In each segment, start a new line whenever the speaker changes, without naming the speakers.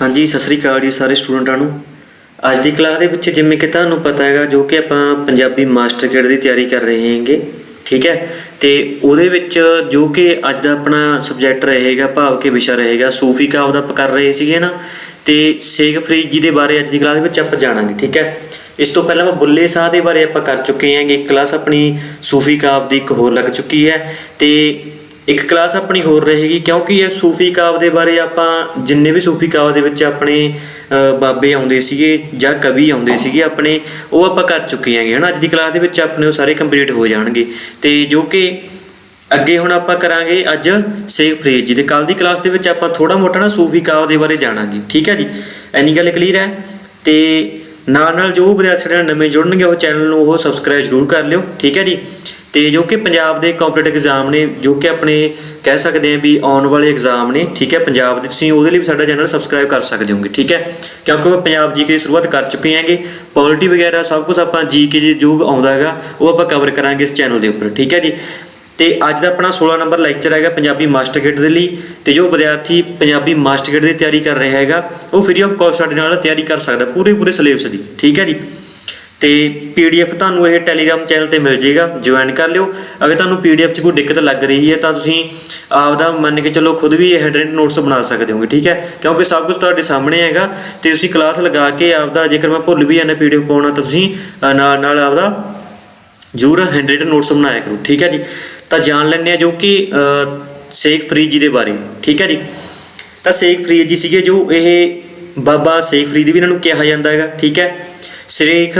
ਹਾਂਜੀ, ਸਤਿ ਸ੍ਰੀ ਅਕਾਲ ਜੀ ਸਾਰੇ ਸਟੂਡੈਂਟਾਂ ਨੂੰ। ਅੱਜ ਦੀ ਕਲਾਸ ਦੇ ਵਿੱਚ ਜਿਵੇਂ ਕਿ ਤੁਹਾਨੂੰ ਪਤਾ ਹੈਗਾ, ਜੋ ਕਿ ਆਪਾਂ ਪੰਜਾਬੀ ਮਾਸਟਰ ਗੇਡ ਦੀ ਤਿਆਰੀ ਕਰ ਰਹੇ ਹਾਂਗੇ, ਠੀਕ ਹੈ? ਤੇ ਉਹਦੇ ਵਿੱਚ ਜੋ ਕਿ ਅੱਜ ਦਾ ਆਪਣਾ ਸਬਜੈਕਟ ਰਹੇਗਾ, ਭਾਵ ਕਿ ਵਿਸ਼ਾ ਰਹੇਗਾ, ਸੂਫੀ ਕਾਵ ਦਾ ਆਪਾਂ ਕਰ ਰਹੇ ਸੀਗੇ ਨਾ, ਤੇ ਸ਼ੇਖ ਫਰੀਦ ਜੀ ਦੇ ਬਾਰੇ ਅੱਜ ਦੀ ਕਲਾਸ ਦੇ ਵਿੱਚ ਆਪਾਂ ਜਾਣਾਂਗੇ, ਠੀਕ ਹੈ? ਇਸ ਤੋਂ ਪਹਿਲਾਂ ਆਪਾਂ ਬੁੱਲੇ ਸ਼ਾਹ ਦੇ ਬਾਰੇ ਆਪਾਂ ਕਰ ਚੁੱਕੇ ਹਾਂਗੇ, ਇੱਕ ਕਲਾਸ ਆਪਣੀ ਸੂਫੀ ਕਾਵ ਦੀ ਇੱਕ ਹੋਰ ਲੱਗ ਚੁੱਕੀ ਹੈ, ਤੇ ਇੱਕ ਕਲਾਸ ਆਪਣੀ ਹੋਰ ਰਹੇਗੀ, ਕਿਉਂਕਿ ਇਹ ਸੂਫੀ ਕਾਵ ਦੇ ਬਾਰੇ ਆਪਾਂ ਜਿੰਨੇ ਵੀ ਸੂਫੀ ਕਾਵ ਦੇ ਵਿੱਚ ਆਪਣੇ ਬਾਬੇ ਆਉਂਦੇ ਸੀਗੇ ਜਾਂ ਕਵੀ ਆਉਂਦੇ ਸੀਗੇ, ਆਪਣੇ ਉਹ ਆਪਾਂ ਕਰ ਚੁੱਕੇ ਹਾਂਗੇ, ਹਨਾ? ਅੱਜ ਦੀ ਕਲਾਸ ਦੇ ਵਿੱਚ ਆਪਣੇ ਉਹ ਸਾਰੇ ਕੰਪਲੀਟ ਹੋ ਜਾਣਗੇ। ਤੇ ਜੋ ਕਿ ਅੱਗੇ ਹੁਣ ਆਪਾਂ ਕਰਾਂਗੇ ਅੱਜ ਸ਼ੇਖ ਫਰੀਦ ਜੀ ਦੇ। ਕੱਲ ਦੀ ਕਲਾਸ ਦੇ ਵਿੱਚ ਆਪਾਂ ਥੋੜਾ ਮੋਟਾ ਨਾ ਸੂਫੀ ਕਾਵ ਦੇ ਬਾਰੇ ਜਾਣਾਂਗੇ। ਠੀਕ ਹੈ ਜੀ? ਐਨੀ ਗੱਲ ਕਲੀਅਰ ਹੈ? ਤੇ ਨਾਲ ਨਾਲ ਜੋ ਵਿਦਿਆਰਥੀ ਸਾਡੇ ਨਾਲ ਨਵੇਂ ਜੁੜਨਗੇ, ਉਹ ਚੈਨਲ ਨੂੰ ਉਹ ਸਬਸਕ੍ਰਾਈਬ ਜ਼ਰੂਰ ਕਰ ਲਿਓ, ਠੀਕ ਹੈ ਜੀ? ਤੇ ਜੋ ਕਿ ਪੰਜਾਬ ਦੇ ਕੰਪੀਟੀਟਿਵ ਐਗਜ਼ਾਮ ਨੇ, ਜੋ ਕਿ ਆਪਣੇ ਕਹਿ ਸਕਦੇ ਆ ਵੀ ਆਉਣ ਵਾਲੇ ਐਗਜ਼ਾਮ ਨੇ, ਠੀਕ ਹੈ, ਪੰਜਾਬ ਦੇ, ਤੁਸੀਂ ਉਹਦੇ ਲਈ ਵੀ ਸਾਡਾ ਚੈਨਲ ਸਬਸਕ੍ਰਾਈਬ ਕਰ ਸਕਦੇ ਹੋਗੇ, ਠੀਕ ਹੈ? ਕਿਉਂਕਿ ਆਪਾਂ ਪੰਜਾਬ ਜੀਕੇ ਦੀ ਸ਼ੁਰੂਆਤ ਕਰ ਚੁੱਕੇ ਹਾਂਗੇ ਪੋਲਿਟੀ ਵਗੈਰਾ ਸਭ ਕੁਝ ਆਪਾਂ ਜੀਕੇ ਜੀ ਜੋ ਆਉਂਦਾ ਹੈਗਾ, ਉਹ ਆਪਾਂ ਕਵਰ ਕਰਾਂਗੇ ਇਸ ਚੈਨਲ ਦੇ ਉੱਪਰ, ਠੀਕ ਹੈ ਜੀ? ਤੇ ਅੱਜ ਦਾ ਆਪਣਾ 16 ਨੰਬਰ ਲੈਕਚਰ ਹੈਗਾ ਪੰਜਾਬੀ ਮਾਸਟਰ ਗੇਟ ਦੇ ਲਈ ਤੇ ਜੋ ਵਿਦਿਆਰਥੀ ਪੰਜਾਬੀ ਮਾਸਟਰ ਗੇਟ ਦੀ ਤਿਆਰੀ ਕਰ ਰਿਹਾ ਹੈਗਾ ਉਹ ਫ੍ਰੀ ਆਫ ਕਾਸਟ ਸਾਡੇ ਨਾਲ ਤਿਆਰੀ ਕਰ ਸਕਦਾ ਪੂਰੇ ਪੂਰੇ ਸਿਲੇਬਸ ਦੀ ਠੀਕ ਹੈ ਜੀ? ਤੇ ਪੀਡੀਐਫ ਤੁਹਾਨੂੰ ਇਹ ਟੈਲੀਗ੍ਰਾਮ ਚੈਨਲ ਤੇ ਮਿਲ ਜਾਏਗਾ ਜੁਆਇਨ ਕਰ ਲਿਓ। ਅਗਰ ਤੁਹਾਨੂੰ ਪੀਡੀਐਫ 'ਚ ਕੋਈ ਦਿੱਕਤ ਲੱਗ ਰਹੀ ਹੈ ਤਾਂ ਤੁਸੀਂ ਆਪਦਾ ਮੰਨ ਕੇ ਚੱਲੋ ਖੁਦ ਵੀ ਇਹ ਹੈਂਡਰਾਈਟ ਨੋਟਸ ਬਣਾ ਸਕਦੇ ਹੋਗੇ ਠੀਕ ਹੈ? ਕਿਉਂਕਿ ਸਭ ਕੁਝ ਤੁਹਾਡੇ ਸਾਹਮਣੇ ਹੈਗਾ ਤੇ ਤੁਸੀਂ ਕਲਾਸ ਲਗਾ ਕੇ ਆਪਦਾ ਜੇਕਰ ਮੈਂ ਭੁੱਲ ਵੀ ਜਾਂਦਾ ਪੀਡੀਐਫ ਪਾਉਣਾ ਤਾਂ ਤੁਸੀਂ ਅ, ਨਾਲ ਨਾਲ ਆਪਦਾ ਜ਼ਰੂਰ ਹੈਂਡਰਾਈਟ ਨੋਟਸ ਬਣਾਇਆ ਕਰੋ ਠੀਕ ਹੈ ਜੀ? ਤਾਂ ਜਾਣ ਲੈਂਦੇ ਆ ਜੋ ਕਿ ਸ਼ੇਖ ਫਰੀਦ ਜੀ ਦੇ ਬਾਰੇ। ਠੀਕ ਹੈ ਜੀ? ਤਾਂ ਸ਼ੇਖ ਫਰੀਦ ਜੀ ਸੀਗੇ ਜੋ ਇਹ ਬਾਬਾ ਸ਼ੇਖ ਫਰੀਦ ਵੀ ਇਹਨਾਂ ਨੂੰ ਕਿਹਾ ਜਾਂਦਾ ਹੈਗਾ। ਠੀਕ ਹੈ? ਸ਼ੇਖ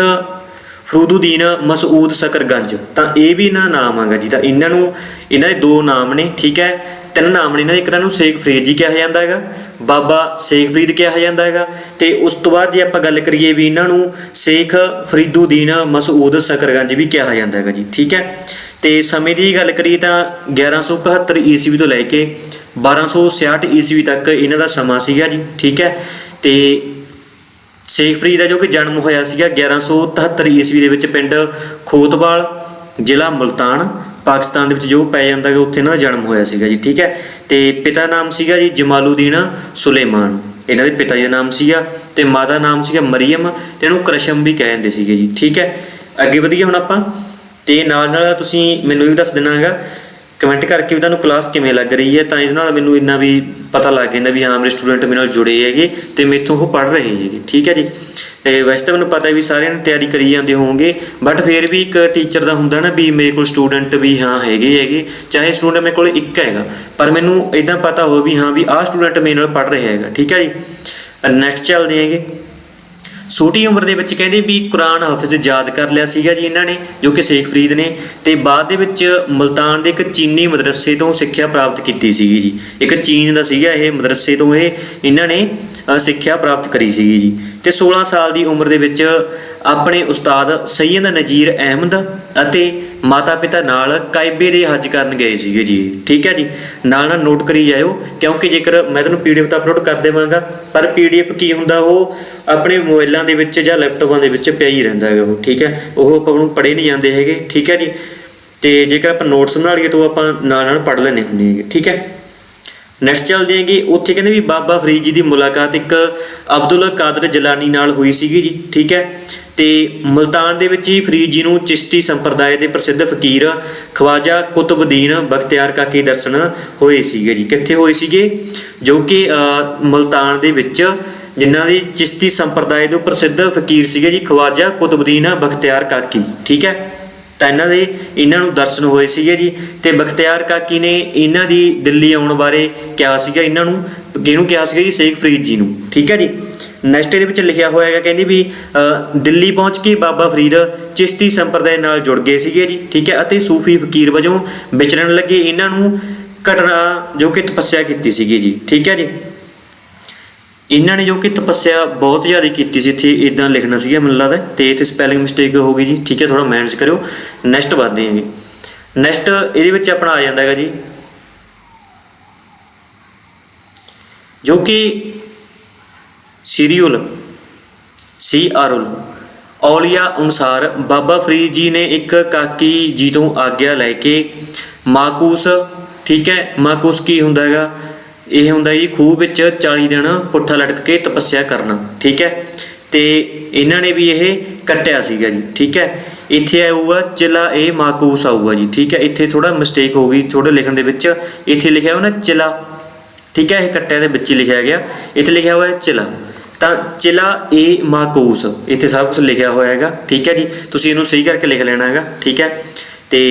ਫਰੂਦੁਦੀਨ ਮਸਊਦ ਸਕਰਗੰਜ। ਤਾਂ ਇਹ ਵੀ ਇਹਨਾਂ ਦਾ ਨਾਮ ਆਗਾ ਜੀ। ਤਾਂ ਇਹਨਾਂ ਨੂੰ, ਇਹਨਾਂ ਦੇ ਦੋ ਨਾਮ ਨੇ। ਠੀਕ ਹੈ? ਤਿੰਨ ਨਾਮ ਨੇ ਇਹਨਾਂ ਦੇ। ਇੱਕ ਤਾਂ ਨੂੰ ਸ਼ੇਖ ਫਰੀਦ ਜੀ ਕਿਹਾ ਜਾਂਦਾ ਹੈਗਾ। ਬਾਬਾ ਸ਼ੇਖ ਫਰੀਦ ਕਿਹਾ ਜਾਂਦਾ ਹੈਗਾ। ਤੇ ਉਸ ਤੋਂ ਬਾਅਦ ਜੇ ਆਪਾਂ ਗੱਲ ਕਰੀਏ ਵੀ ਇਹਨਾਂ ਨੂੰ ਸ਼ੇਖ ਫਰੀਦੁਦੀਨ ਮਸਊਦ ਸਕਰਗੰਜ ਵੀ ਕਿਹਾ ਜਾਂਦਾ ਹੈਗਾ ਜੀ। ਠੀਕ ਹੈ? ਤੇ ਸਮੇਂ ਦੀ ਗੱਲ ਕਰੀਏ ਤਾਂ 1171 ਈਸਵੀ ਤੋਂ ਲੈ ਕੇ 1266 ਈਸਵੀ ਤੱਕ ਇਹਨਾਂ ਦਾ ਸਮਾਂ ਸੀਗਾ ਜੀ, ਠੀਕ ਹੈ? ਤੇ ਸ਼ੇਖ ਫਰੀਦ ਦਾ ਜੋ ਕਿ ਜਨਮ ਹੋਇਆ ਸੀਗਾ 1173 ਈਸਵੀ ਦੇ ਵਿੱਚ ਪਿੰਡ ਖੋਤਵਾਲ, ਜ਼ਿਲ੍ਹਾ ਮੁਲਤਾਨ, ਪਾਕਿਸਤਾਨ ਦੇ ਵਿੱਚ ਜੋ ਪੈ ਜਾਂਦਾ ਹੈ ਉੱਥੇ ਇਹਨਾਂ ਦਾ ਜਨਮ ਹੋਇਆ ਸੀਗਾ ਜੀ, ਠੀਕ ਹੈ? ਤੇ ਪਿਤਾ ਨਾਮ ਸੀਗਾ ਜੀ ਜਮਾਲੂਦੀਨ ਸੁਲੇਮਾਨ, ਇਹਨਾਂ ਦੇ ਪਿਤਾ ਜੀ ਦਾ ਨਾਮ ਸੀਗਾ ਤੇ ਮਾਤਾ ਦਾ ਨਾਮ ਸੀਗਾ ਮਰੀਮ ਤੇ ਇਹਨੂੰ ਕ੍ਰਸ਼ਮ ਵੀ ਕਹਿ ਜਾਂਦੇ ਸੀਗੇ ਜੀ, ਠੀਕ ਹੈ? ਅੱਗੇ ਵਧੀਏ ਹੁਣ ਆਪਾਂ। ਤੇ ਨਾਲ ਨਾਲ ਤੁਸੀਂ ਮੈਨੂੰ ਇਹ ਵੀ ਦੱਸ ਦੇਣਾ ਹੈਗਾ ਕਮੈਂਟ ਕਰਕੇ ਵੀ ਤੁਹਾਨੂੰ ਕਲਾਸ ਕਿਵੇਂ ਲੱਗ ਰਹੀ ਹੈ, ਤਾਂ ਇਸ ਨਾਲ ਮੈਨੂੰ ਇੰਨਾ ਵੀ ਪਤਾ ਲੱਗ ਜਾਂਦਾ ਵੀ ਹਾਂ ਮੇਰੇ ਸਟੂਡੈਂਟ ਮੇਰੇ ਨਾਲ ਜੁੜੇ ਹੈਗੇ ਤੇ ਮੇਥੋਂ ਉਹ ਪੜ੍ਹ ਰਹੇ ਹੈਗੇ, ਠੀਕ ਹੈ ਜੀ। ਤੇ ਵੈਸੇ ਤਾਂ ਮੈਨੂੰ ਪਤਾ ਵੀ ਸਾਰਿਆਂ ਨੇ ਤਿਆਰੀ ਕਰੀ ਜਾਂਦੇ ਹੋਵੋਗੇ ਬਟ ਫਿਰ ਵੀ ਇੱਕ ਟੀਚਰ ਦਾ ਹੁੰਦਾ ਨਾ ਵੀ ਮੇਰੇ ਕੋਲ ਸਟੂਡੈਂਟ ਵੀ ਹਾਂ, ਹੈਗੇ ਹੈਗੇ, ਚਾਹੇ ਸਟੂਡੈਂਟ ਮੇਰੇ ਕੋਲ ਇੱਕ ਹੈਗਾ, ਪਰ ਮੈਨੂੰ ਇਦਾਂ ਪਤਾ ਹੋ ਵੀ ਹਾਂ, ਵੀ ਆਹ ਸਟੂਡੈਂਟ ਮੇਰੇ ਨਾਲ ਪੜ੍ਹ ਰਿਹਾ ਹੈਗਾ, ਠੀਕ ਹੈ ਜੀ। ਨੈਕਸਟ ਚੱਲਦੇ ਹੈਗੇ। ਛੋਟੀ ਉਮਰ ਦੇ ਵਿੱਚ ਕਹਿੰਦੇ ਵੀ ਕੁਰਾਨ ਹਾਫਿਜ਼ ਯਾਦ ਕਰ ਲਿਆ ਸੀਗਾ ਜੀ ਇਹਨਾਂ ਨੇ, ਜੋ ਕਿ ਸ਼ੇਖ ਫਰੀਦ ਨੇ, ਤੇ ਬਾਅਦ ਦੇ ਵਿੱਚ ਮਲਤਾਨ ਦੇ ਇੱਕ ਚੀਨੀ ਮਦਰਸੇ ਤੋਂ ਸਿੱਖਿਆ ਪ੍ਰਾਪਤ ਕੀਤੀ ਸੀਗੀ ਜੀ। ਇੱਕ ਚੀਨ ਦਾ ਸੀਗਾ ਇਹ ਮਦਰਸੇ ਤੋਂ ਇਹ, ਇਹਨਾਂ ਨੇ ਸਿੱਖਿਆ ਪ੍ਰਾਪਤ ਕਰੀ ਸੀਗੀ ਜੀ। ਤੇ 16 ਸਾਲ ਦੀ ਉਮਰ ਦੇ ਵਿੱਚ ਆਪਣੇ ਉਸਤਾਦ ਸੈਯਦ ਨਜੀਰ ਅਹਿਮਦ ਅਤੇ ਮਾਤਾ ਪਿਤਾ ਨਾਲ ਕਾਇਬੇ ਦੇ ਹੱਜ ਕਰਨ ਗਏ ਸੀਗੇ ਜੀ ਠੀਕ ਹੈ ਜੀ? ਨਾਲ ਨਾਲ ਨੋਟ ਕਰੀ ਜਾਇਓ, ਕਿਉਂਕਿ ਜੇਕਰ ਮੈਂ ਤੁਹਾਨੂੰ ਪੀਡੀਐਫ ਤਾਂ ਅਪਲੋਡ ਕਰ ਦੇਵਾਂਗਾ, ਪਰ ਪੀਡੀਐਫ ਕੀ ਹੁੰਦਾ, ਉਹ ਆਪਣੇ ਮੋਬਾਈਲਾਂ ਦੇ ਵਿੱਚ ਜਾਂ ਲੈਪਟਾਪਾਂ ਦੇ ਵਿੱਚ ਪਿਆ ਹੀ ਰਹਿੰਦਾ ਹੈਗਾ ਉਹ। ਠੀਕ ਹੈ? ਉਹ ਆਪਾਂ ਨੂੰ ਪੜ੍ਹੇ ਨਹੀਂ ਜਾਂਦੇ ਹੈਗੇ। ਠੀਕ ਹੈ ਜੀ? ਤੇ ਜੇਕਰ ਆਪਾਂ ਨੋਟਸ ਬਣਾ ਲਈਏ ਤਾਂ ਉਹ ਆਪਾਂ ਨਾਲ ਨਾਲ ਪੜ੍ਹ ਲੈਣੇ ਹੁੰਦੇ ਹੈਗੇ। ਠੀਕ ਹੈ? ਨੈਕਸਟ ਚੱਲਦੇ ਹਾਂ ਕਿ ਉੱਥੇ ਕਹਿੰਦੇ ਵੀ ਬਾਬਾ ਫਰੀਦ ਜੀ ਦੀ ਮੁਲਾਕਾਤ ਇੱਕ ਅਬਦੁਲ ਕਾਦਰ ਜਲਾਨੀ ਨਾਲ ਹੋਈ ਸੀਗੀ ਜੀ। ਠੀਕ ਹੈ? ਤੇ ਮੁਲਤਾਨ ਦੇ ਵਿੱਚ ਹੀ ਫਰੀਦ ਜੀ ਨੂੰ ਚਿਸ਼ਤੀ ਸੰਪਰਦਾਇ ਦੇ ਪ੍ਰਸਿੱਧ ਫਕੀਰ ਖਵਾਜਾ ਕੁਤਬਦੀਨ ਬਖਤਿਆਰ ਕਾਕੀ ਦਰਸ਼ਨ ਹੋਏ ਸੀਗੇ ਜੀ। ਕਿੱਥੇ ਹੋਏ ਸੀਗੇ? ਜੋ ਕਿ ਮੁਲਤਾਨ ਦੇ ਵਿੱਚ ਜਿਨ੍ਹਾਂ ਦੀ ਚਿਸ਼ਤੀ ਸੰਪਰਦਾਇ ਦੇ ਪ੍ਰਸਿੱਧ ਫਕੀਰ ਸੀਗੇ ਜੀ, ਖਵਾਜਾ ਕੁਤਬਦੀਨ ਬਖਤਿਆਰ ਕਾਕੀ। ਠੀਕ ਹੈ? ਤਾਂ ਇਹਨਾਂ ਦੇ, ਇਹਨਾਂ ਨੂੰ ਦਰਸ਼ਨ ਹੋਏ ਸੀਗੇ ਜੀ ਤੇ ਬਖਤਿਆਰ ਕਾਕੀ ਨੇ ਇਹਨਾਂ ਦੀ ਦਿੱਲੀ ਆਉਣ ਬਾਰੇ ਕਿਹਾ ਸੀਗਾ ਇਹਨਾਂ ਨੂੰ, ਕਿਹਨੂੰ ਕਿਹਾ ਸੀਗਾ ਜੀ? ਸ਼ੇਖ ਫਰੀਦ ਜੀ ਨੂੰ। ਠੀਕ ਹੈ ਜੀ? ਨੈਕਸਟ ਇਹਦੇ ਵਿੱਚ ਲਿਖਿਆ ਹੋਇਆ ਹੈਗਾ, ਕਹਿੰਦੀ ਵੀ ਦਿੱਲੀ ਪਹੁੰਚ ਕੇ ਬਾਬਾ ਫਰੀਦ ਚਿਸ਼ਤੀ ਸੰਪਰਦਾਇ ਨਾਲ ਜੁੜ ਗਏ ਸੀਗੇ ਜੀ, ਠੀਕ ਹੈ, ਅਤੇ ਸੂਫੀ ਫਕੀਰ ਵਜੋਂ ਵਿਚਰਨ ਲੱਗੇ। ਇਹਨਾਂ ਨੂੰ ਘਟਨਾ ਜੋ ਕਿ ਤਪੱਸਿਆ ਕੀਤੀ ਸੀਗੀ ਜੀ, ਠੀਕ ਹੈ ਜੀ। ਇਹਨਾਂ ਨੇ ਜੋ ਕਿ ਤਪੱਸਿਆ ਬਹੁਤ ਜ਼ਿਆਦਾ ਕੀਤੀ ਸੀ, ਇੱਥੇ ਇਦਾਂ ਲਿਖਣਾ ਸੀਗਾ ਮੈਨੂੰ ਲੱਗਦਾ, ਤੇ ਇੱਥੇ ਸਪੈਲਿੰਗ ਮਿਸਟੇਕ ਹੋ ਗਈ ਜੀ, ਠੀਕ ਹੈ ਥੋੜਾ ਮੈਨੇਜ ਕਰਿਓ। ਨੈਕਸਟ ਵਧਦੇ ਜੀ। ਨੈਕਸਟ ਇਹਦੇ ਵਿੱਚ ਆਪਣਾ ਆ ਜਾਂਦਾ ਹੈਗਾ ਜੀ, ਜੋ ਕਿ ਸੀਰੀਅਲ ਸੀ ਆਰੁਲ ਔਲੀਆ ਅਨੁਸਾਰ ਬਾਬਾ ਫਰੀਦ ਜੀ ਨੇ ਇੱਕ ਕਾਕੀ ਜੀ ਤੋਂ ਆਗਿਆ ਲੈ ਕੇ ਮਾਕੂਸ, ਠੀਕ ਹੈ, ਮਾਕੂਸ ਕੀ ਹੁੰਦਾ ਹੈਗਾ? ਇਹ ਹੁੰਦਾ ਜੀ ਖੂਹ ਵਿੱਚ 40 ਦਿਨ ਪੁੱਠਾ ਲਟਕ ਕੇ ਤਪੱਸਿਆ ਕਰਨਾ, ਠੀਕ ਹੈ? ਤੇ ਇਹਨਾਂ ਨੇ ਵੀ ਇਹ ਕੱਟਿਆ ਸੀਗਾ ਜੀ, ਠੀਕ ਹੈ? ਇੱਥੇ ਆਊਗਾ, ਚਿਲਾ ਇਹ ਮਾਕੂਸ ਆਊਗਾ ਜੀ, ਠੀਕ ਹੈ? ਇੱਥੇ ਥੋੜਾ ਮਿਸਟੇਕ ਹੋ ਗਈ ਥੋੜੇ ਲਿਖਣ ਦੇ ਵਿੱਚ ਇੱਥੇ ਲਿਖਿਆ ਹੋਇਆ ਨਾ ਚਿਲਾ, ਠੀਕ ਹੈ? ਇਹ ਕੱਟਿਆ ਦੇ ਵਿੱਚ ਹੀ ਲਿਖਿਆ ਗਿਆ। ਇੱਥੇ ਲਿਖਿਆ ਹੋਇਆ ਹੈ ਚਿਲਾ। ਤਾਂ ਚਿਲਾ ਏ ਮਾਕੂਸ ਇੱਥੇ ਸਭ ਕੁਝ ਲਿਖਿਆ ਹੋਇਆ ਹੈਗਾ, ਠੀਕ ਹੈ ਜੀ? ਤੁਸੀਂ ਇਹਨੂੰ ਸਹੀ ਕਰਕੇ ਲਿਖ ਲੈਣਾ ਹੈਗਾ, ਠੀਕ ਹੈ? ਤੇ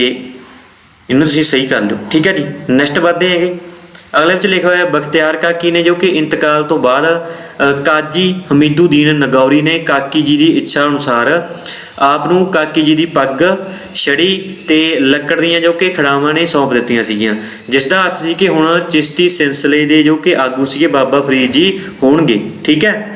ਇਹਨੂੰ ਤੁਸੀਂ ਸਹੀ ਕਰ ਲਿਓ, ਠੀਕ ਹੈ ਜੀ? ਨੈਕਸਟ ਵਧਦੇ ਹੈਗੇ। ਅਗਲੇ ਵਿੱਚ ਲਿਖਿਆ ਹੋਇਆ ਬਖਤਿਆਰ ਕਾਕੀ ਨੇ, ਜੋ ਕਿ ਇੰਤਕਾਲ ਤੋਂ ਬਾਅਦ ਕਾਜੀ ਹਮੀਦੁਦੀਨ ਨਗੌਰੀ ਨੇ ਕਾਕੀ ਜੀ ਦੀ ਇੱਛਾ ਅਨੁਸਾਰ ਆਪ ਨੂੰ ਕਾਕੀ ਜੀ ਦੀ ਪੱਗ, ਛੜੀ ਤੇ ਲੱਕੜ ਦੀਆਂ ਜੋ ਕਿ ਖੜਾਵਾਂ ਨੇ ਸੌਂਪ ਦਿੱਤੀਆਂ ਸੀਗੀਆਂ। ਜਿਸ ਦਾ ਅਰਥ ਸੀ ਕਿ ਹੁਣ ਚਿਸ਼ਤੀ ਸਿਲਸਿਲੇ ਦੇ ਜੋ ਕਿ ਆਗੂ ਸੀਗੇ ਬਾਬਾ ਫਰੀਦ ਜੀ ਹੋਣਗੇ, ਠੀਕ ਹੈ?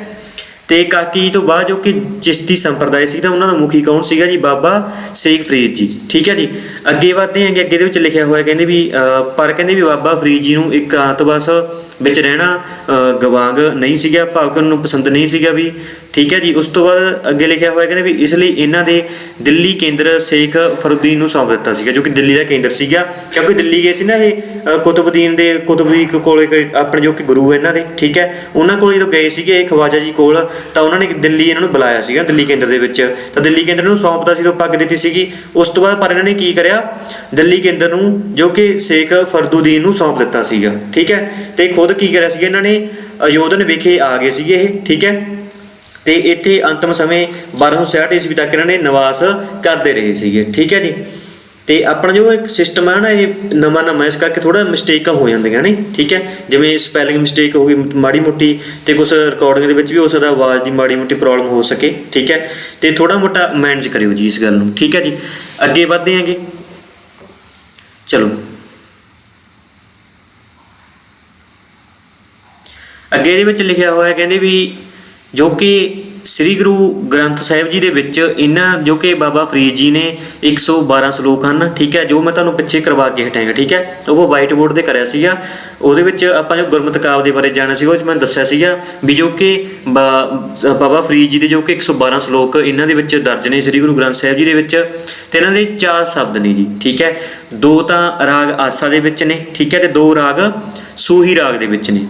ਤੇ ਕਾਕੀ ਜੀ ਤੋਂ ਬਾਅਦ ਜੋ ਕਿ ਚਿਸ਼ਤੀ ਸੰਪਰਦਾਇ ਸੀ ਤਾਂ ਉਹਨਾਂ ਦਾ ਮੁਖੀ ਕੌਣ ਸੀਗਾ ਜੀ? ਬਾਬਾ ਸ਼ੇਖ ਫਰੀਦ ਜੀ। ਠੀਕ ਹੈ ਜੀ? ਅੱਗੇ ਵਧਦੇ ਹਾਂਗੇ ਅੱਗੇ ਦੇ ਵਿੱਚ ਲਿਖਿਆ ਹੋਇਆ ਕਹਿੰਦੇ ਵੀ ਪਰ ਕਹਿੰਦੇ ਵੀ ਬਾਬਾ ਫਰੀਦ ਜੀ ਨੂੰ ਇੱਕ ਆਤਵਾਸ ਵਿੱਚ ਰਹਿਣਾ ਗਵਾਂਗ ਨਹੀਂ ਸੀਗਾ ਭਾਵ ਕਿ ਉਹਨਾਂ ਨੂੰ ਪਸੰਦ ਨਹੀਂ ਸੀਗਾ ਵੀ। ਠੀਕ ਹੈ ਜੀ? ਉਸ ਤੋਂ ਬਾਅਦ ਅੱਗੇ ਲਿਖਿਆ ਹੋਇਆ ਕਹਿੰਦੇ ਵੀ ਇਸ ਲਈ ਇਹਨਾਂ ਦੇ ਦਿੱਲੀ ਕੇਂਦਰ ਸ਼ੇਖ ਫਰੂਦੀਨ ਨੂੰ ਸੌਂਪ ਦਿੱਤਾ ਸੀਗਾ ਜੋ ਕਿ ਦਿੱਲੀ ਦਾ ਕੇਂਦਰ ਸੀਗਾ। ਕਿਉਂਕਿ ਦਿੱਲੀ ਗਏ ਸੀ ਨਾ ਇਹ ਅਹ, ਕੁਤਬਦੀਨ ਦੇ ਕੁਤਬੀ ਕੋਲੇ ਆਪਣੇ ਜੋ ਕਿ ਗੁਰੂ ਇਹਨਾਂ ਦੇ। ਠੀਕ ਹੈ? ਉਹਨਾਂ ਕੋਲ ਜਦੋਂ ਗਏ ਸੀਗੇ ਇਹ ਖਵਾਜਾ ਜੀ ਕੋਲ ਤਾਂ ਉਹਨਾਂ ਨੇ ਦਿੱਲੀ ਇਹਨਾਂ ਨੂੰ ਬੁਲਾਇਆ ਸੀਗਾ, ਦਿੱਲੀ ਕੇਂਦਰ ਦੇ ਵਿੱਚ। ਤਾਂ ਦਿੱਲੀ ਕੇਂਦਰ ਨੂੰ ਸੌਂਪਦਾ ਸੀ ਉਹ ਪੱਗ ਦਿੱਤੀ ਸੀਗੀ। ਉਸ ਤੋਂ ਬਾਅਦ ਪਰ ਇਹਨਾਂ ਨੇ ਕੀ ਕਰਿਆ? ਦਿੱਲੀ ਕੇਂਦਰ ਨੂੰ ਜੋ ਕਿ ਸ਼ੇਖ ਫਰਦੂਦੀਨ ਨੂੰ ਸੌਂਪ ਦਿੱਤਾ ਸੀਗਾ, ਠੀਕ ਹੈ? ਤੇ ਖੁਦ ਕੀ ਕਰਿਆ ਸੀਗਾ ਇਹਨਾਂ ਨੇ? ਅਯੋਧਨ ਵਿਖੇ ਆ ਗਏ ਸੀਗੇ ਇਹ, ਠੀਕ ਹੈ? ਤੇ ਇੱਥੇ ਅੰਤਮ ਸਮੇਂ 1266 ਈਸਵੀ ਤੱਕ ਇਹਨਾਂ ਨੇ ਨਿਵਾਸ ਕਰਦੇ ਰਹੇ ਸੀਗੇ, ਠੀਕ ਹੈ ਜੀ? ਤੇ ਆਪਣਾ ਜੋ ਇੱਕ ਸਿਸਟਮ ਹੈ ਨਾ, ਇਹ ਨਵਾਂ ਨਵਾਂ, ਇਸ ਕਰਕੇ ਥੋੜਾ ਮਿਸਟੇਕਾਂ ਹੋ ਜਾਂਦੀਆਂ ਨੇ, ਠੀਕ ਹੈ? ਜਿਵੇਂ ਸਪੈਲਿੰਗ ਮਿਸਟੇਕ ਹੋ ਗਈ, ਮਾੜੀ ਮੋਟੀ, ਤੇ ਕੁਝ ਰਿਕਾਰਡਿੰਗ ਦੇ ਵਿੱਚ ਵੀ ਹੋ ਸਕਦਾ ਆਵਾਜ਼ ਦੀ ਮਾੜੀ ਮੋਟੀ ਪ੍ਰੋਬਲਮ ਹੋ ਸਕੇ, ਠੀਕ ਹੈ? ਤੇ ਥੋੜਾ ਮੋਟਾ ਮੈਨੇਜ ਕਰਿਓ ਜੀ ਇਸ ਗੱਲ ਨੂੰ, ਠੀਕ ਹੈ ਜੀ? ਅੱਗੇ ਵਧਦੇ ਹਾਂਗੇ ਚਲੋ। ਅੱਗੇ ਇਹਦੇ ਵਿੱਚ ਲਿਖਿਆ ਹੋਇਆ ਕਹਿੰਦੇ ਵੀ ਜੋ ਕਿ ਸ੍ਰੀ ਗੁਰੂ ਗ੍ਰੰਥ ਸਾਹਿਬ ਜੀ ਦੇ ਵਿੱਚ ਇਹਨਾਂ ਜੋ ਕਿ ਬਾਬਾ ਫਰੀਦ ਜੀ ਨੇ 112 ਸ਼ਲੋਕ ਹਨ, ਠੀਕ ਹੈ, ਜੋ ਮੈਂ ਤੁਹਾਨੂੰ ਪਿੱਛੇ ਕਰਵਾ ਕੇ ਹਟਾਂਗਾ, ਠੀਕ ਹੈ, ਉਹ ਵਾਈਟ ਬੋਰਡ ਤੇ ਕਰਿਆ ਸੀਗਾ, ਉਹਦੇ ਵਿੱਚ ਆਪਾਂ ਜੋ ਗੁਰਮਤਿ ਕਾਵ ਦੇ ਬਾਰੇ ਜਾਣਿਆ ਸੀਗਾ, ਉਹ 'ਚ ਮੈਂ ਦੱਸਿਆ ਸੀਗਾ ਵੀ ਜੋ ਕਿ ਬਾਬਾ ਫਰੀਦ ਜੀ ਦੇ ਜੋ ਕਿ 112 ਸ਼ਲੋਕ ਇਹਨਾਂ ਦੇ ਵਿੱਚ ਦਰਜ ਨੇ ਸ੍ਰੀ ਗੁਰੂ ਗ੍ਰੰਥ ਸਾਹਿਬ ਜੀ ਦੇ ਵਿੱਚ, ਤੇ ਇਹਨਾਂ ਦੇ ਚਾਰ ਸ਼ਬਦ ਨੇ ਜੀ, ਠੀਕ ਹੈ, ਦੋ ਤਾਂ ਰਾਗ ਆਸਾ ਦੇ ਵਿੱਚ ਨੇ, ਠੀਕ ਹੈ, ਤੇ ਦੋ ਰਾਗ ਸੂਹੀ ਰਾਗ ਦੇ ਵਿੱਚ ਨੇ।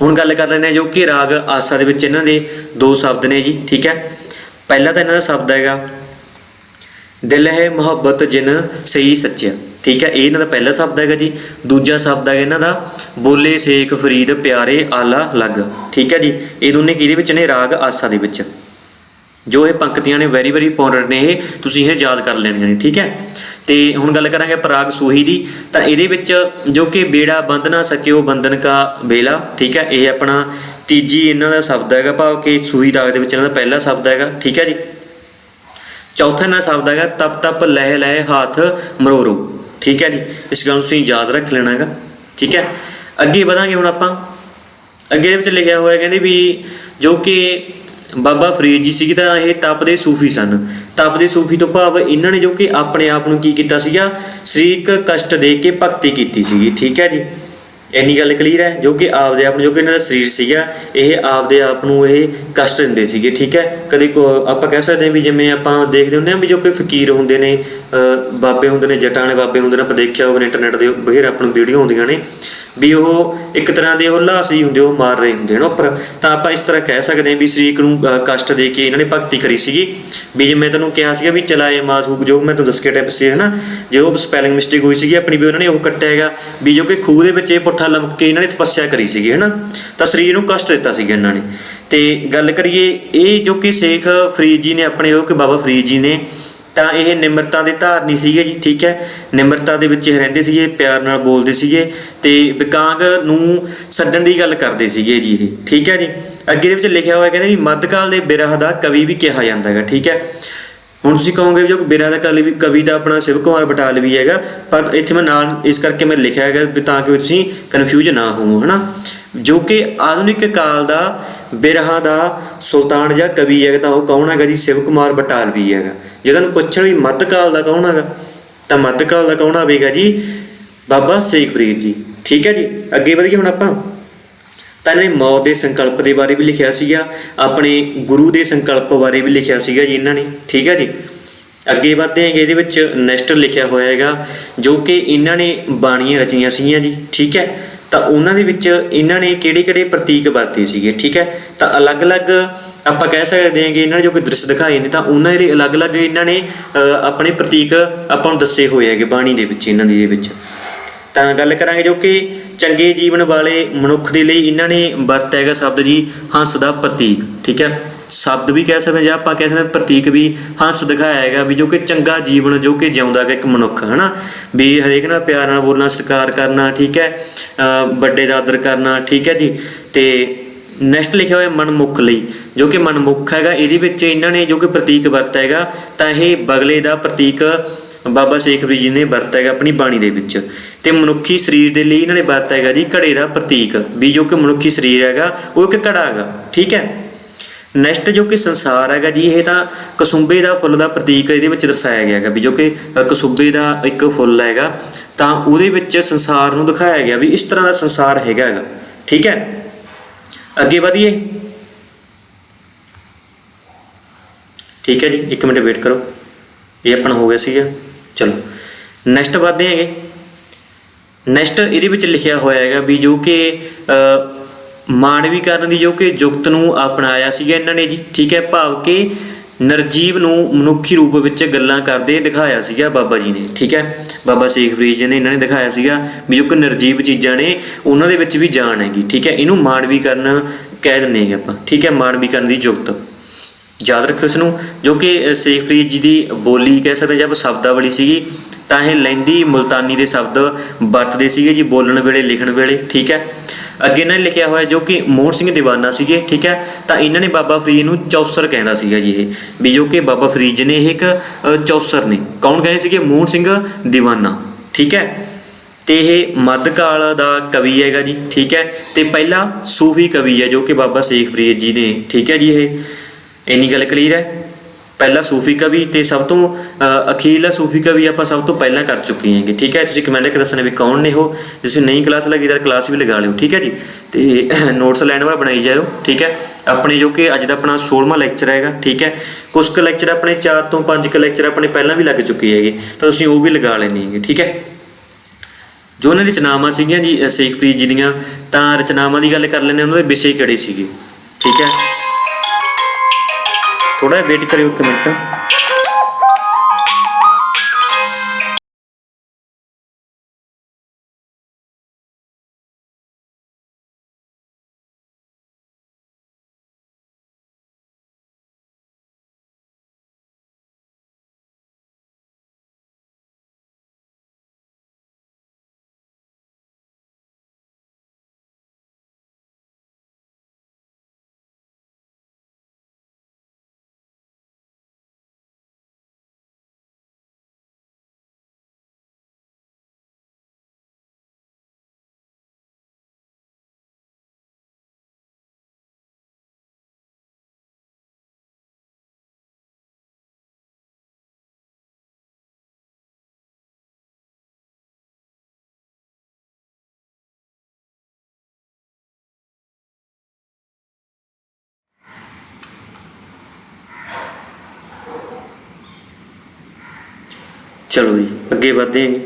ਹੁਣ ਗੱਲ ਕਰ ਲੈਂਦੇ ਹਾਂ ਜੋ ਕਿ ਰਾਗ ਆਸਾ ਦੇ ਵਿੱਚ ਇਹਨਾਂ ਦੇ ਦੋ ਸ਼ਬਦ ਨੇ ਜੀ, ਠੀਕ ਹੈ? ਪਹਿਲਾ ਤਾਂ ਇਹਨਾਂ ਦਾ ਸ਼ਬਦ ਹੈਗਾ, ਦਿਲ ਹੈ ਮੁਹੱਬਤ ਜਿਨ ਸਹੀ ਸੱਚਿਆ, ਠੀਕ ਹੈ? ਇਹ ਇਹਨਾਂ ਦਾ ਪਹਿਲਾ ਸ਼ਬਦ ਹੈਗਾ ਜੀ। ਦੂਜਾ ਸ਼ਬਦ ਹੈਗਾ ਇਹਨਾਂ ਦਾ, ਬੋਲੇ ਸੇਖ ਫਰੀਦ ਪਿਆਰੇ ਆਲਾ ਲੱਗ, ਠੀਕ ਹੈ ਜੀ? ਇਹ ਦੋਨੇ ਕਿਹਦੇ ਵਿੱਚ ਨੇ? ਰਾਗ ਆਸਾ ਦੇ ਵਿੱਚ। ਜੋ ਇਹ ਪੰਕਤੀਆਂ ਨੇ ਵੈਰੀ ਵੈਰੀ ਇੰਪੋਰਟੈਂਟ ਨੇ ਇਹ, ਤੁਸੀਂ ਇਹ ਯਾਦ ਕਰ ਲੈਣੀਆਂ ਨੇ, ਠੀਕ ਹੈ? ਤੇ ਹੁਣ ਗੱਲ ਕਰਾਂਗੇ ਪਰਾਗ ਸੂਹੀ ਦੀ, ਤਾਂ ਇਹਦੇ ਵਿੱਚ ਜੋ ਕਿ ਬੇੜਾ ਬੰਦ ਨਾ ਸਕਿਓ ਬੰਧਨ ਕਾ ਬੇਲਾ, ਠੀਕ ਹੈ? ਇਹ ਆਪਣਾ ਤੀਜੀ ਇਹਨਾਂ ਦਾ ਸ਼ਬਦ ਹੈਗਾ, ਭਾਵ ਕਿ ਸੂਹੀ ਰਾਗ ਦੇ ਵਿੱਚ ਇਹਨਾਂ ਦਾ ਪਹਿਲਾ ਸ਼ਬਦ ਹੈਗਾ, ਠੀਕ ਹੈ ਜੀ? ਚੌਥਾ ਇਹਨਾਂ ਦਾ ਸ਼ਬਦ ਹੈਗਾ, ਤਪ ਤਪ, ਲਹਿ ਲਹਿ, ਹਾਥ, ਮਰੋਰੋ, ਠੀਕ ਹੈ ਜੀ? ਇਸ ਗੱਲ ਨੂੰ ਤੁਸੀਂ ਯਾਦ ਰੱਖ ਲੈਣਾ ਹੈਗਾ, ਠੀਕ ਹੈ? ਅੱਗੇ ਵਧਾਂਗੇ ਹੁਣ ਆਪਾਂ। ਅੱਗੇ ਦੇ ਵਿੱਚ ਲਿਖਿਆ ਹੋਇਆ ਕਹਿੰਦੇ ਵੀ ਜੋ ਕਿ ਬਾਬਾ ਫਰੀਦ ਜੀ ਸੀਗੇ ਤਾਂ ਇਹ ਤਪ ਦੇ ਸੂਫੀ ਸਨ। ਤਪ ਦੇ ਸੂਫੀ ਤੋਂ ਭਾਵ ਇਹਨਾਂ ਨੇ ਜੋ ਕਿ ਆਪਣੇ ਆਪ ਨੂੰ ਕੀ ਕੀਤਾ ਸੀਗਾ, ਸਰੀਰਕ ਕਸ਼ਟ ਦੇ ਕੇ ਭਗਤੀ ਕੀਤੀ ਸੀਗੀ। ਠੀਕ ਹੈ ਜੀ। ਇੰਨੀ ਗੱਲ ਕਲੀਅਰ ਹੈ? ਜੋ ਕਿ ਆਪਦੇ ਆਪ ਨੂੰ, ਜੋ ਕਿ ਇਹਨਾਂ ਦਾ ਸਰੀਰ ਸੀਗਾ, ਇਹ ਆਪਦੇ ਆਪ ਨੂੰ ਇਹ ਕਸ਼ਟ ਦਿੰਦੇ ਸੀਗੇ, ਠੀਕ ਹੈ? ਕਦੇ ਕੋ- ਆਪਾਂ ਕਹਿ ਸਕਦੇ ਹਾਂ ਵੀ ਜਿਵੇਂ ਆਪਾਂ ਦੇਖਦੇ ਹੁੰਦੇ ਹਾਂ ਵੀ ਜੋ ਕੋਈ ਫਕੀਰ ਹੁੰਦੇ ਨੇ ਬਾਬੇ ਹੁੰਦੇ ਨੇ ਜਟਾਂ ਵਾਲੇ ਬਾਬੇ ਹੁੰਦੇ ਨੇ, ਆਪਾਂ ਦੇਖਿਆ ਹੋਵੇ ਇੰਟਰਨੈਟ ਦੇ ਬਗੈਰ ਆਪਾਂ ਨੂੰ ਵੀਡੀਓ ਹੁੰਦੀਆਂ ਨੇ, ਵੀ ਉਹ ਇੱਕ ਤਰ੍ਹਾਂ ਦੇ ਉਹ ਲਾਸੀ ਹੁੰਦੇ ਉਹ ਮਾਰ ਰਹੇ ਹੁੰਦੇ ਨੇ ਉੱਪਰ। ਤਾਂ ਆਪਾਂ ਇਸ ਤਰ੍ਹਾਂ ਕਹਿ ਸਕਦੇ ਹਾਂ ਵੀ ਸਰੀਰ ਨੂੰ ਕਸ਼ਟ ਦੇ ਕੇ ਇਹਨਾਂ ਨੇ ਭਗਤੀ ਕਰੀ ਸੀਗੀ। ਵੀ ਜਿਵੇਂ ਮੈਂ ਤੈਨੂੰ ਕਿਹਾ ਸੀਗਾ ਵੀ ਚਲਾਏ ਮਾਸੂਕ ਜੋ ਮੈਂ ਤੁਹਾਨੂੰ ਦੱਸ ਕੇ ਟਿਪ ਸੀ ਹੈ ਹਨਾ? ਜੋ ਸਪੈਲਿੰਗ ਮਿਸਟੇਕ ਹੋਈ ਸੀਗੀ ਆਪਣੀ, ਵੀ ਉਹਨਾਂ ਨੇ ਉਹ ਕੱਟਿਆ ਹੈਗਾ। ਵੀ ਜੋ ਕਿ ਖੂਹ ਦੇ ਵਿੱਚ ਇਹ ਪੁੱਟ ਪੁੱਠਾ ਲਮਕ ਕੇ ਇਹਨਾਂ ਨੇ ਤਪੱਸਿਆ ਕਰੀ ਸੀਗੀ, ਹਨਾ? ਤਾਂ ਸਰੀਰ ਨੂੰ ਕਸ਼ਟ ਦਿੱਤਾ ਸੀਗਾ ਇਹਨਾਂ ਨੇ। ਤੇ ਗੱਲ ਕਰੀਏ, ਇਹ ਜੋ ਕਿ ਸ਼ੇਖ ਫਰੀਦ ਜੀ ਨੇ ਆਪਣੇ, ਉਹ ਕਿ ਬਾਬਾ ਫਰੀਦ ਜੀ ਨੇ, ਤਾਂ ਇਹ ਨਿਮਰਤਾ ਦੇ ਧਾਰਨੀ ਸੀਗੇ ਜੀ, ਠੀਕ ਹੈ? ਨਿਮਰਤਾ ਦੇ ਵਿੱਚ ਇਹ ਰਹਿੰਦੇ ਸੀਗੇ, ਪਿਆਰ ਨਾਲ ਬੋਲਦੇ ਸੀਗੇ, ਤੇ ਵਿਕਾਂਗ ਨੂੰ ਛੱਡਣ ਦੀ ਗੱਲ ਕਰਦੇ ਸੀਗੇ ਜੀ ਇਹ, ਠੀਕ ਹੈ ਜੀ? ਅੱਗੇ ਦੇ ਵਿੱਚ ਲਿਖਿਆ ਹੋਇਆ ਕਹਿੰਦੇ ਵੀ, ਮੱਧਕਾਲ ਦੇ ਬਿਰਹ ਦਾ ਕਵੀ ਵੀ ਕਿਹਾ ਜਾਂਦਾ ਹੈਗਾ, ਠੀਕ ਹੈ? ਹੁਣ ਤੁਸੀਂ ਕਹੋਗੇ ਵੀ ਜੋ ਬਿਰਹ ਦਾ ਕਵੀ ਵੀ ਕਵੀ ਦਾ ਆਪਣਾ ਸ਼ਿਵ ਕੁਮਾਰ ਬਟਾਲਵੀ ਹੈਗਾ, ਪਰ ਇੱਥੇ ਮੈਂ ਨਾਲ ਇਸ ਕਰਕੇ ਮੈਂ ਲਿਖਿਆ ਹੈਗਾ ਵੀ ਤਾਂ ਕਿ ਤੁਸੀਂ ਕਨਫਿਊਜ਼ ਨਾ ਹੋਵੋ, ਹਨਾ? ਜੋ ਕਿ ਆਧੁਨਿਕ ਕਾਲ ਦਾ ਬਿਰਹਾਂ ਦਾ ਸੁਲਤਾਨ ਜਾਂ ਕਵੀ ਹੈਗਾ ਤਾਂ ਉਹ ਕੌਣ ਹੈਗਾ ਜੀ? ਸ਼ਿਵ ਕੁਮਾਰ ਬਟਾਲਵੀ ਹੈਗਾ। ਜੇ ਤੁਹਾਨੂੰ ਪੁੱਛਣ ਵੀ ਮੱਧਕਾਲ ਦਾ ਕੌਣ ਹੈਗਾ, ਤਾਂ ਮੱਧਕਾਲ ਦਾ ਕੌਣ ਆਵੇਗਾ ਜੀ? ਬਾਬਾ ਸੇਖਪ੍ਰੀਤ ਜੀ। ਠੀਕ ਹੈ ਜੀ? ਅੱਗੇ ਵਧੀਏ ਹੁਣ ਆਪਾਂ। ਤਾਂ ਇਹਨਾਂ ਨੇ ਮੌਤ ਦੇ ਸੰਕਲਪ ਦੇ ਬਾਰੇ ਵੀ ਲਿਖਿਆ ਸੀਗਾ, ਆਪਣੇ ਗੁਰੂ ਦੇ ਸੰਕਲਪ ਬਾਰੇ ਵੀ ਲਿਖਿਆ ਸੀਗਾ ਜੀ ਇਹਨਾਂ ਨੇ, ਠੀਕ ਹੈ ਜੀ? ਅੱਗੇ ਵਧਦੇ ਹਾਂ ਇਹਦੇ ਵਿੱਚ ਨੈਸਟਰ ਲਿਖਿਆ ਹੋਇਆ ਹੈਗਾ, ਜੋ ਕਿ ਇਹਨਾਂ ਨੇ ਬਾਣੀਆਂ ਰਚੀਆਂ ਸੀਗੀਆਂ ਜੀ, ਠੀਕ ਹੈ? ਤਾਂ ਉਹਨਾਂ ਦੇ ਵਿੱਚ ਇਹਨਾਂ ਨੇ ਕਿਹੜੇ-ਕਿਹੜੇ ਪ੍ਰਤੀਕ ਵਰਤੇ ਸੀਗੇ, ਠੀਕ ਹੈ? ਤਾਂ ਅਲੱਗ-ਅਲੱਗ ਆਪਾਂ ਕਹਿ ਸਕਦੇ ਹਾਂ ਕਿ ਇਹਨਾਂ ਨੇ ਜੋ ਕੋਈ ਦ੍ਰਿਸ਼ ਦਿਖਾਏ ਨੇ, ਤਾਂ ਉਹਨਾਂ ਦੇ ਅਲੱਗ-ਅਲੱਗ ਇਹਨਾਂ ਨੇ ਆਪਣੇ ਪ੍ਰਤੀਕ ਆਪਾਂ ਨੂੰ ਦੱਸੇ ਹੋਏ ਹੈਗੇ ਬਾਣੀ ਦੇ ਵਿੱਚ, ਇਹਨਾਂ ਦੀ ਦੇ ਵਿੱਚ। ਤਾਂ ਗੱਲ ਕਰਾਂਗੇ ਜੋ ਕਿ ਚੰਗੇ ਜੀਵਨ ਵਾਲੇ ਮਨੁੱਖ ਦੇ ਲਈ ਇਹਨਾਂ ਨੇ ਵਰਤਿਆ ਹੈਗਾ ਸ਼ਬਦ ਜੀ ਹੰਸ ਦਾ ਪ੍ਰਤੀਕ, ਠੀਕ ਹੈ? ਸ਼ਬਦ ਵੀ ਕਹਿ ਸਕਦੇ ਹਾਂ ਜਾਂ ਆਪਾਂ ਕਹਿ ਸਕਦੇ ਪ੍ਰਤੀਕ ਵੀ ਹੰਸ ਦਿਖਾਇਆ ਹੈਗਾ ਵੀ ਜੋ ਕਿ ਚੰਗਾ ਜੀਵਨ ਜੋ ਕਿ ਜਿਉਂਦਾ ਹੈਗਾ ਇੱਕ ਮਨੁੱਖ, ਹਨਾ? ਵੀ ਹਰੇਕ ਨਾਲ ਪਿਆਰ ਨਾਲ ਬੋਲਣਾ, ਸਤਿਕਾਰ ਕਰਨਾ, ਠੀਕ ਹੈ? ਵੱਡੇ ਦਾ ਆਦਰ ਕਰਨਾ, ਠੀਕ ਹੈ ਜੀ? ਤੇ ਨੈਕਸਟ ਲਿਖਿਆ ਹੋਇਆ ਮਨਮੁਖ ਲਈ, ਜੋ ਕਿ ਮਨਮੁਖ ਹੈਗਾ, ਇਹਦੇ ਵਿੱਚ ਇਹਨਾਂ ਨੇ ਜੋ ਕਿ ਪ੍ਰਤੀਕ ਵਰਤਿਆ ਹੈਗਾ, ਤਾਂ ਇਹ ਬਗਲੇ ਦਾ ਪ੍ਰਤੀਕ ਬਾਬਾ ਸ਼ੇਖ ਫਰੀਦ ਜੀ ਨੇ ਵਰਤਿਆ ਹੈਗਾ ਆਪਣੀ ਬਾਣੀ ਦੇ ਵਿੱਚ। ਤੇ ਮਨੁੱਖੀ ਸਰੀਰ ਦੇ ਲਈ ਇਹਨਾਂ ਨੇ ਵਰਤਿਆ ਹੈਗਾ ਜੀ ਘੜੇ ਦਾ ਪ੍ਰਤੀਕ ਵੀ ਜੋ ਕਿ ਮਨੁੱਖੀ ਸਰੀਰ ਹੈਗਾ ਉਹ ਇੱਕ ਘੜਾ ਹੈਗਾ ਠੀਕ ਹੈ? ਨੈਕਸਟ ਜੋ ਕਿ ਸੰਸਾਰ ਹੈਗਾ ਜੀ ਇਹ ਤਾਂ ਕਸੁੰਬੇ ਦਾ ਫੁੱਲ ਦਾ ਪ੍ਰਤੀਕ ਇਹਦੇ ਵਿੱਚ ਦਰਸਾਇਆ ਗਿਆ ਹੈਗਾ ਵੀ ਜੋ ਕਿ ਅ, ਕਸੁੰਬੇ ਦਾ ਇੱਕ ਫੁੱਲ ਹੈਗਾ ਤਾਂ ਉਹਦੇ ਵਿੱਚ ਸੰਸਾਰ ਨੂੰ ਦਿਖਾਇਆ ਗਿਆ ਵੀ ਇਸ ਤਰ੍ਹਾਂ ਦਾ ਸੰਸਾਰ ਹੈਗਾ ਹੈਗਾ ਠੀਕ ਹੈ? ਅੱਗੇ ਵਧੀਏ। ਠੀਕ ਹੈ ਜੀ 1 ਮਿੰਟ ਵੇਟ ਕਰੋ ਇਹ ਆਪਣਾ ਹੋ ਗਿਆ ਸੀਗਾ ਚਲੋ। ਨੈਕਸਟ ਵਧਦੇ ਹੈਗੇ। ਨੈਕਸਟ ਇਹਦੇ ਵਿੱਚ ਲਿਖਿਆ ਹੋਇਆ ਹੈਗਾ ਵੀ ਜੋ ਕਿ ਅ, ਮਾਨਵੀਕਰਨ ਦੀ ਜੋ ਕਿ ਜੁਗਤ ਨੂੰ ਅਪਣਾਇਆ ਸੀਗਾ ਇਹਨਾਂ ਨੇ ਜੀ ਠੀਕ ਹੈ ਭਾਵ ਕਿ ਨਰਜੀਵ ਨੂੰ ਮਨੁੱਖੀ ਰੂਪ ਵਿੱਚ ਗੱਲਾਂ ਕਰਦੇ ਦਿਖਾਇਆ ਸੀਗਾ ਬਾਬਾ ਜੀ ਨੇ ਠੀਕ ਹੈ। ਬਾਬਾ ਸ਼ੇਖ ਫਰੀਦ ਜੀ ਨੇ ਇਹਨਾਂ ਨੇ ਦਿਖਾਇਆ ਸੀਗਾ ਵੀ ਜੋ ਕਿ ਨਰਜੀਵ ਚੀਜ਼ਾਂ ਨੇ ਉਹਨਾਂ ਦੇ ਵਿੱਚ ਵੀ ਜਾਨ ਹੈਗੀ ਠੀਕ ਹੈ। ਇਹਨੂੰ ਮਾਨਵੀਕਰਨ ਕਹਿ ਦਿੰਦੇ ਹੈਗੇ ਆਪਾਂ ਠੀਕ ਹੈ ਮਾਨਵੀਕਰਨ ਦੀ ਜੁਗਤ। ਯਾਦ ਰੱਖਿਓ ਇਸ ਨੂੰ ਜੋ ਕਿ ਸ਼ੇਖ ਫਰੀਦ ਜੀ ਦੀ ਬੋਲੀ ਕਹਿ ਸਕਦੇ ਜਾਂ ਆਪਾਂ ਸ਼ਬਦਾਵਲੀ ਸੀਗੀ ਤਾਂ ਇਹ ਲੈਂਦੀ ਮੁਲਤਾਨੀ ਦੇ ਸ਼ਬਦ ਵਰਤਦੇ ਸੀਗੇ ਜੀ ਬੋਲਣ ਵੇਲੇ, ਲਿਖਣ ਵੇਲੇ, ਠੀਕ ਹੈ। ਅੱਗੇ ਇਹਨਾਂ ਨੇ ਲਿਖਿਆ ਹੋਇਆ ਜੋ ਕਿ ਮੋਹਨ ਸਿੰਘ ਦੀਵਾਨਾ ਸੀਗੇ, ਠੀਕ ਹੈ। ਤਾਂ ਇਹਨਾਂ ਨੇ ਬਾਬਾ ਫਰੀਦ ਨੂੰ ਚੌਸਰ ਕਹਿੰਦਾ ਸੀਗਾ ਜੀ ਇਹ, ਵੀ ਜੋ ਕਿ ਬਾਬਾ ਫਰੀਦ ਜੀ ਨੇ ਇਹ ਇੱਕ ਚੌਸਰ ਨੇ। ਕੌਣ ਕਹੇ ਸੀਗੇ? ਮੋਹਨ ਸਿੰਘ ਦੀਵਾਨਾ, ਠੀਕ ਹੈ। ਤੇ ਇਹ ਮੱਧਕਾਲ ਦਾ ਕਵੀ ਹੈਗਾ ਜੀ, ਠੀਕ ਹੈ। ਤੇ ਪਹਿਲਾ ਸੂਫੀ ਕਵੀ ਹੈ ਜੋ ਕਿ ਬਾਬਾ ਸ਼ੇਖ ਫਰੀਦ ਜੀ ਨੇ, ਠੀਕ ਹੈ ਜੀ ਇਹ। ਇੰਨੀ ਗੱਲ ਕਲੀਅਰ ਹੈ? ਪਹਿਲਾ ਸੂਫੀ ਕਵੀ ਤੇ ਸਭ ਤੋਂ ਅਖੀਰਲਾ ਸੂਫੀ ਕਵੀ ਆਪਾਂ ਸਭ ਤੋਂ ਪਹਿਲਾਂ ਕਰ ਚੁੱਕੇ ਹਾਂਗੇ, ਠੀਕ ਹੈ? ਤੁਸੀਂ ਕਮੈਂਟ ਕਰਕੇ ਦੱਸਣਾ ਵੀ ਕੌਣ ਨੇ ਉਹ? ਜੇ ਤੁਸੀਂ ਨਹੀਂ ਕਲਾਸ ਲੱਗੀ ਤਾਂ ਕਲਾਸ ਵੀ ਲਗਾ ਲਿਓ, ਠੀਕ ਹੈ ਜੀ? ਤੇ ਨੋਟਸ ਲੈਣ ਵਾਲਾ ਬਣਾਈ ਜਾਇਓ, ਠੀਕ ਹੈ? ਆਪਣੇ ਜੋ ਕਿ ਅੱਜ ਦਾ ਆਪਣਾ 16ਵਾਂ ਲੈਕਚਰ ਹੈਗਾ, ਠੀਕ ਹੈ? ਕੁਝ ਕੁ ਲੈਕਚਰ ਆਪਣੇ 4 ਤੋਂ 5 ਕੁ ਲੈਕਚਰ ਆਪਣੇ ਪਹਿਲਾਂ ਵੀ ਲੱਗ ਚੁੱਕੇ ਹੈਗੇ, ਤਾਂ ਤੁਸੀਂ ਉਹ ਵੀ ਲਗਾ ਲੈਣੇ ਹੈਗੇ, ਠੀਕ ਹੈ? ਜੋ ਉਹਨਾਂ ਦੀ ਰਚਨਾਵਾਂ ਸੀਗੀਆਂ ਜੀ ਸੇਖਪ੍ਰੀਤ ਜੀ ਦੀਆਂ, ਤਾਂ ਰਚਨਾਵਾਂ ਦੀ ਗੱਲ ਕਰ ਲੈਂਦੇ ਹਾਂ, ਉਹਨਾਂ ਦੇ ਵਿਸ਼ੇ ਕਿਹੜੇ ਸੀਗੇ, ਠੀਕ ਹੈ? ਥੋੜਾ ਵੇਟ ਕਰਿਓ ਇੱਕ ਮਿੰਟ। ਚਲੋ ਜੀ, ਅੱਗੇ ਵਧਦੇ ਹਾਂ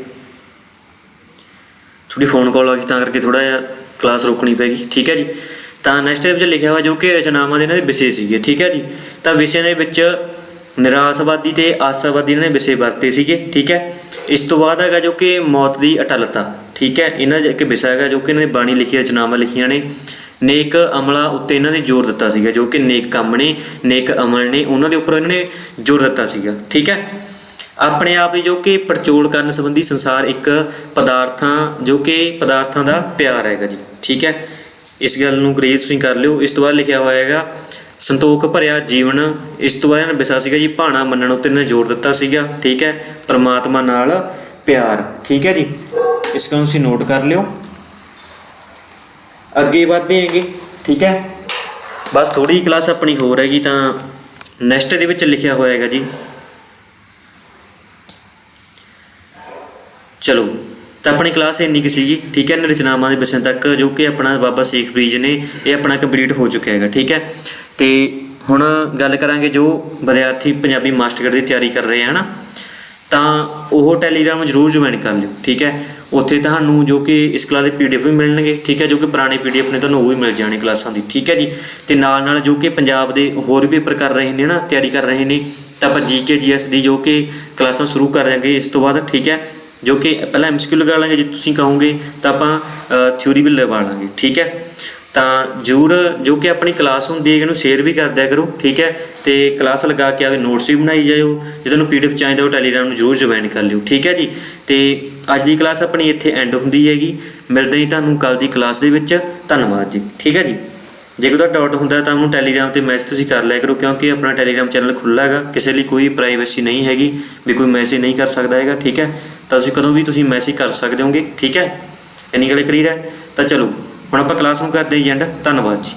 ਥੋੜੀ ਫੋਨ ਕਾਲ ਆ ਗਈ, ਤਾਂ ਕਰਕੇ ਥੋੜਾ ਜਿਹਾ ਕਲਾਸ ਰੋਕਣੀ ਪੈ ਠੀਕ ਹੈ ਜੀ? ਤਾਂ ਨੈਕਸਟ ਵਿੱਚ ਲਿਖਿਆ ਹੋਇਆ ਜੋ ਕਿ ਰਚਨਾਵਾਂ ਦੇ ਇਹਨਾਂ ਦੇ ਵਿਸ਼ੇ ਸੀਗੇ, ਠੀਕ ਹੈ ਜੀ? ਤਾਂ ਵਿਸ਼ਿਆਂ ਦੇ ਵਿੱਚ ਨਿਰਾਸ਼ਵਾਦੀ ਤੇ ਆਸ਼ਾਵਾਦੀ ਇਹਨਾਂ ਨੇ ਵਿਸ਼ੇ ਵਰਤੇ ਸੀਗੇ, ਠੀਕ ਹੈ? ਇਸ ਤੋਂ ਬਾਅਦ ਹੈਗਾ ਜੋ ਕਿ ਮੌਤ ਦੀ ਅਟਲਤਾ, ਠੀਕ ਹੈ? ਇਹਨਾਂ ਦਾ ਇੱਕ ਵਿਸ਼ਾ ਹੈਗਾ ਜੋ ਕਿ ਇਹਨਾਂ ਨੇ ਬਾਣੀ ਲਿਖੀ, ਰਚਨਾਵਾਂ ਲਿਖੀਆਂ ਨੇ। ਨੇਕ ਅਮਲਾ ਉੱਤੇ ਇਹਨਾਂ ਨੇ ਜ਼ੋਰ ਦਿੱਤਾ ਸੀਗਾ, ਜੋ ਕਿ ਨੇਕ ਕੰਮ ਨੇ, ਨੇਕ ਅਮਲ ਨੇ, ਉਹਨਾਂ ਦੇ ਉੱਪਰ ਇਹਨਾਂ ਨੇ ਜ਼ੋਰ ਦਿੱਤਾ ਸੀਗਾ, ਠੀਕ ਹੈ? ਆਪਣੇ ਆਪ ਦੀ ਜੋ ਕਿ ਪਰਚੋਲ ਕਰਨ ਸੰਬੰਧੀ ਸੰਸਾਰ ਇੱਕ ਪਦਾਰਥਾਂ, ਜੋ ਕਿ ਪਦਾਰਥਾਂ ਦਾ ਪਿਆਰ ਹੈਗਾ ਜੀ, ਠੀਕ ਹੈ? ਇਸ ਗੱਲ ਨੂੰ ਗ੍ਰੇਸ ਤੁਸੀਂ ਕਰ ਲਿਓ। ਇਸ ਤੋਂ ਬਾਅਦ ਲਿਖਿਆ ਹੋਇਆ ਹੈਗਾ, ਸੰਤੋਖ ਭਰਿਆ ਜੀਵਨ, ਇਸ ਤੋਂ ਬਾਅਦ ਇਹਨਾਂ ਨੇ ਵਿਸ਼ਾ ਸੀਗਾ ਜੀ, ਭਾਣਾ ਮੰਨਣ ਉੱਤੇ ਇਹਨਾਂ ਨੇ ਜ਼ੋਰ ਦਿੱਤਾ ਸੀਗਾ, ਠੀਕ ਹੈ? ਪ੍ਰਮਾਤਮਾ ਨਾਲ ਪਿਆਰ, ਠੀਕ ਹੈ ਜੀ? ਇਸ ਨੂੰ ਤੁਸੀਂ ਨੋਟ ਕਰ ਲਿਓ। ਅੱਗੇ ਵਧਦੇ ਹੈਗੇ, ਠੀਕ ਹੈ? ਬਸ ਥੋੜੀ ਕਲਾਸ ਆਪਣੀ ਹੋਰ ਹੈਗੀ ਤਾਂ ਨੈਕਸਟ ਦੇ ਵਿੱਚ ਲਿਖਿਆ ਹੋਇਆ ਹੈਗਾ ਜੀ। ਚਲੋ, ਤਾਂ ਆਪਣੀ ਕਲਾਸ ਇੰਨੀ ਕੁ ਸੀਗੀ, ਠੀਕ ਹੈ ਇਹਨਾਂ ਰਚਨਾਵਾਂ ਦੇ ਵਿਸ਼ਿਆਂ ਤੱਕ, ਜੋ ਕਿ ਆਪਣਾ ਬਾਬਾ ਸ਼ੇਖ ਫਰੀਦ ਨੇ, ਇਹ ਆਪਣਾ ਕੰਪਲੀਟ ਹੋ ਚੁੱਕਿਆ ਹੈਗਾ, ਠੀਕ ਹੈ। ਤੇ ਹੁਣ ਗੱਲ ਕਰਾਂਗੇ ਜੋ ਵਿਦਿਆਰਥੀ ਪੰਜਾਬੀ ਮਾਸਟਰ ਦੀ ਤਿਆਰੀ ਕਰ ਰਹੇ ਹਨ? ਤਾਂ ਉਹ ਟੈਲੀਗ੍ਰਾਮ ਜ਼ਰੂਰ ਜੁਆਇਨ ਕਰ ਲਿਓ, ਠੀਕ ਹੈ। ਉੱਥੇ ਤੁਹਾਨੂੰ ਜੋ ਕਿ ਇਸ ਕਲਾਸ ਦੇ ਪੀਡੀਐਫ ਵੀ ਮਿਲਣਗੇ, ਠੀਕ ਹੈ, ਜੋ ਕਿ ਪੁਰਾਣੇ ਪੀਡੀਐਫ ਨੇ ਤੁਹਾਨੂੰ ਉਹ ਵੀ ਮਿਲ ਜਾਣੇ ਕਲਾਸਾਂ ਦੀ, ਠੀਕ ਹੈ ਜੀ। ਤੇ ਨਾਲ ਨਾਲ ਜੋ ਕਿ ਪੰਜਾਬ ਦੇ ਹੋਰ ਵੀ ਪੇਪਰ ਕਰ ਰਹੇ ਨੇ ਨਾ ਤਿਆਰੀ ਕਰ ਰਹੇ ਨੇ, ਤਾਂ ਆਪਾਂ ਜੀਕੇ ਜੀਐਸ ਦੀ ਜੋ ਕਿ ਕਲਾਸਾਂ ਸ਼ੁਰੂ ਕਰ ਦਿਆਂਗੇ ਇਸ ਤੋਂ ਬਾਅਦ, ਠੀਕ ਹੈ। ਜੋ ਕਿ ਪਹਿਲਾਂ ਐਮਸੀਕਿਊ ਲਗਾ ਲਾਂਗੇ, ਜੇ ਤੁਸੀਂ ਕਹੋਗੇ ਤਾਂ ਆਪਾਂ ਥਿਊਰੀ ਵੀ ਲਗਾ ਲਾਂਗੇ, ਠੀਕ ਹੈ? ਤਾਂ ਜਰੂਰ ਜੋ ਕਿ ਆਪਣੀ ਕਲਾਸ ਹੁੰਦੀ ਹੈ, ਇਹਨੂੰ ਸ਼ੇਅਰ ਵੀ ਕਰ ਦਿਆ ਕਰੋ, ਠੀਕ ਹੈ? ਤੇ ਕਲਾਸ ਲਗਾ ਕੇ ਆਵੇ ਨੋਟਸ ਵੀ ਬਣਾਈ ਜਾਇਓ, ਜੇ ਤੁਹਾਨੂੰ ਪੀਡੀਐਫ ਚਾਹੀਦਾ ਉਹ ਟੈਲੀਗ੍ਰਾਮ ਨੂੰ ਜਰੂਰ ਜੁਆਇਨ ਕਰ ਲਿਓ, ਠੀਕ ਹੈ ਜੀ? ਤੇ ਅੱਜ ਦੀ ਕਲਾਸ ਆਪਣੀ ਇੱਥੇ ਐਂਡ ਹੁੰਦੀ ਹੈਗੀ, ਮਿਲਦੇ ਹੀ ਤੁਹਾਨੂੰ ਕੱਲ ਦੀ ਕਲਾਸ ਦੇ ਵਿੱਚ, ਧੰਨਵਾਦ ਜੀ, ਠੀਕ ਹੈ ਜੀ? ਜੇ ਕੋਈ ਡਾਊਟ ਹੁੰਦਾ ਤਾਂ ਉਹਨੂੰ ਟੈਲੀਗ੍ਰਾਮ ਤੇ ਮੈਸੇਜ ਤੁਸੀਂ ਕਰ ਲਿਆ ਕਰੋ, ਕਿਉਂਕਿ ਆਪਣਾ ਟੈਲੀਗ੍ਰਾਮ ਚੈਨਲ ਖੁੱਲ੍ਹਾ ਹੈਗਾ, ਕਿਸੇ ਲਈ ਕੋਈ ਪ੍ਰਾਈਵੇਸੀ ਨਹੀਂ ਹੈਗੀ, ਵੀ ਕੋਈ ਮੈਸੇਜ ਨਹੀਂ ਕਰ ਸਕਦਾ ਹੈਗਾ, ਠੀਕ ਹੈ? ਤਾਂ ਤੁਸੀਂ ਕਦੋਂ ਵੀ ਤੁਸੀਂ ਮੈਸੇਜ ਕਰ ਸਕਦੇ ਹੋਗੇ, ਠੀਕ ਹੈ? ਇੰਨੀ ਗੱਲ ਕਲੀਅਰ ਹੈ? ਤਾਂ ਚਲੋ, ਹੁਣ ਆਪਾਂ ਕਲਾਸ ਨੂੰ ਕਰਦੇ ਹਾਂ ਜੀ ਐਂਡ ਧੰਨਵਾਦ ਜੀ।